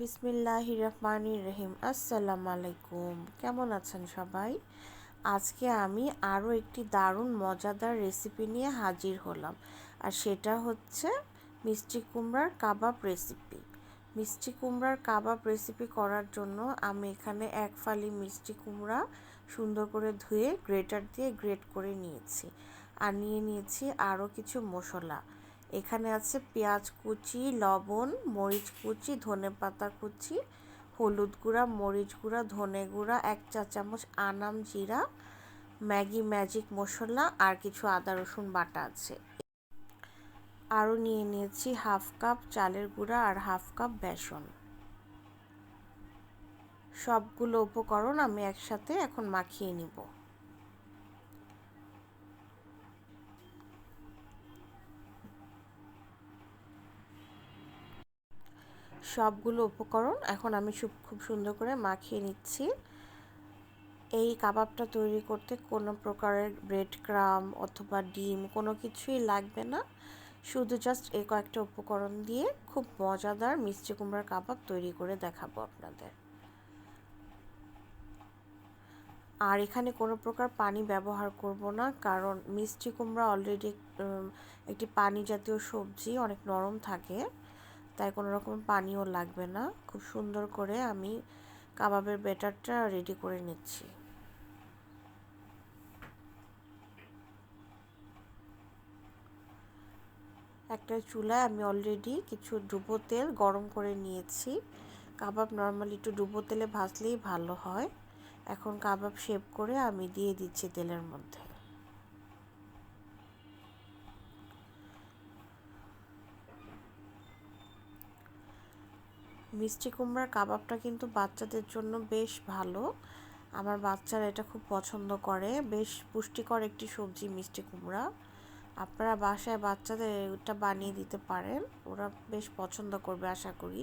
বিসমিল্লাহ রহমানি রহিম। আসসালামু আলাইকুম। কেমন আছেন সবাই? আজকে আমি আরও একটি দারুণ মজাদার রেসিপি নিয়ে হাজির হলাম, আর সেটা হচ্ছে মিষ্টি কুমড়ার কাবাব রেসিপি। মিষ্টি কুমড়ার কাবাব রেসিপি করার জন্য আমি এখানে এক ফালি মিষ্টি কুমড়া সুন্দর করে ধুয়ে গ্রেটার দিয়ে গ্রেট করে নিয়েছি, আর নিয়ে নিয়েছি আরও কিছু মশলা। এখানে আছে পেঁয়াজ কুচি, লবণ, মরিচ কুচি, ধনে পাতা কুচি, হলুদ গুঁড়া, মরিচ গুঁড়া, ধনে গুঁড়া, এক চা চামচ আনাম জিরা, ম্যাগি ম্যাজিক মশলা আর কিছু আদা, রসুন বাটা আছে। আরও নিয়ে নিয়েছি হাফ কাপ চালের গুঁড়া আর হাফ কাপ বেসন। সবগুলো উপকরণ আমি একসাথে এখন মাখিয়ে নিব। সবগুলো উপকরণ এখন আমি খুব সুন্দর করে মাখিয়ে নিচ্ছি। এই কাবাবটা তৈরি করতে কোনো প্রকারের ব্রেড ক্রাম অথবা ডিম কোনো কিছুই লাগবে না। শুধু জাস্ট এই কয়েকটা উপকরণ দিয়ে খুব মজাদার মিষ্টি কুমড়ার কাবাব তৈরি করে দেখাবো আপনাদের। আর এখানে কোনো প্রকার পানি ব্যবহার করব না, কারণ মিষ্টি কুমড়া অলরেডি একটি পানি জাতীয় সবজি, অনেক নরম থাকে। তাই কোনো রকম পানিও লাগবে না। খুব সুন্দর করে আমি কাবাবের ব্যাটারটা রেডি করে নিচ্ছি। একটা চুলায় আমি অলরেডি কিছু ডুবো তেল গরম করে নিয়েছি। কাবাব নর্মালি একটু ডুবো তেলে ভাজলেই ভালো হয়। এখন কাবাব শেপ করে আমি দিয়ে দিচ্ছি তেলের মধ্যে। মিষ্টি কুমড়ার কাবাবটা কিন্তু বাচ্চাদের জন্য বেশ ভালো। আমার বাচ্চারা এটা খুব পছন্দ করে। বেশ পুষ্টিকর একটি সবজি মিষ্টি কুমড়া। আপনারা বাসায় বাচ্চাদের এটা বানিয়ে দিতে পারেন। ওরা বেশ পছন্দ করবে, আশা করি।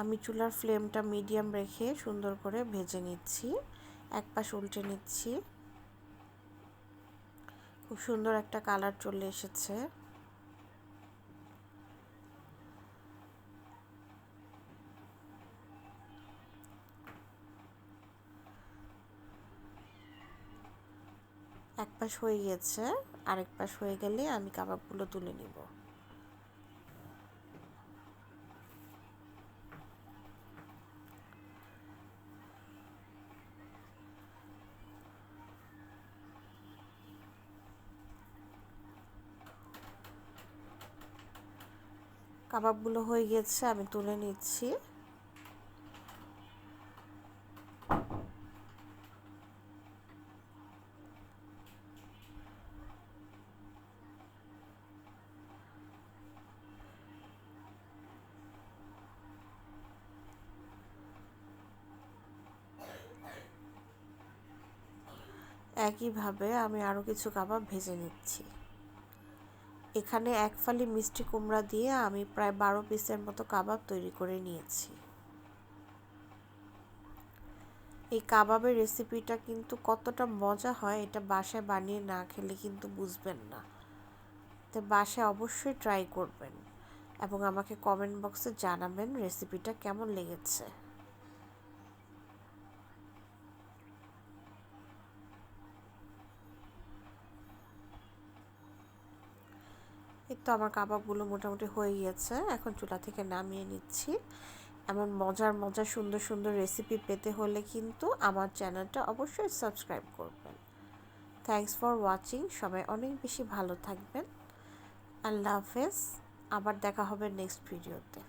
আমি চুলার ফ্লেমটা মিডিয়াম রেখে সুন্দর করে ভেজে নিচ্ছি। এক পাশ উল্টে নিচ্ছি। খুব সুন্দর একটা কালার চলে এসেছে। এক পাশ হয়ে গেছে, আরেক পাশ হয়ে গেলে আমি কাবাবগুলো তুলে নিব। কাবাবগুলো হয়ে গেছে আমি তুলে নিচ্ছি। একইভাবে আমি আরও কিছু কাবাব ভেজে নিচ্ছি। এখানে এক ফালি মিষ্টি কুমড়া দিয়ে আমি প্রায় বারো পিসের মতো কাবাব তৈরি করে নিয়েছি। এই কাবাবের রেসিপিটা কিন্তু কতটা মজা হয় এটা বাসায় বানিয়ে না খেলে কিন্তু বুঝবেন না। তো বাসায় অবশ্যই ট্রাই করবেন এবং আমাকে কমেন্ট বক্সে জানাবেন রেসিপিটা কেমন লেগেছে। তো আমার কাবাবগুলো মোটামুটি হয়ে গিয়েছে। এখন চুলা থেকে নামিয়ে নিচ্ছি। এমন মজার মজার, সুন্দর সুন্দর রেসিপি পেতে হলে কিন্তু আমার চ্যানেলটা অবশ্যই সাবস্ক্রাইব করবেন। থ্যাংকস ফর ওয়াচিং সবাই অনেক বেশি ভালো থাকবেন। আল্লাহ হাফেজ। আবার দেখা হবে নেক্সট ভিডিওতে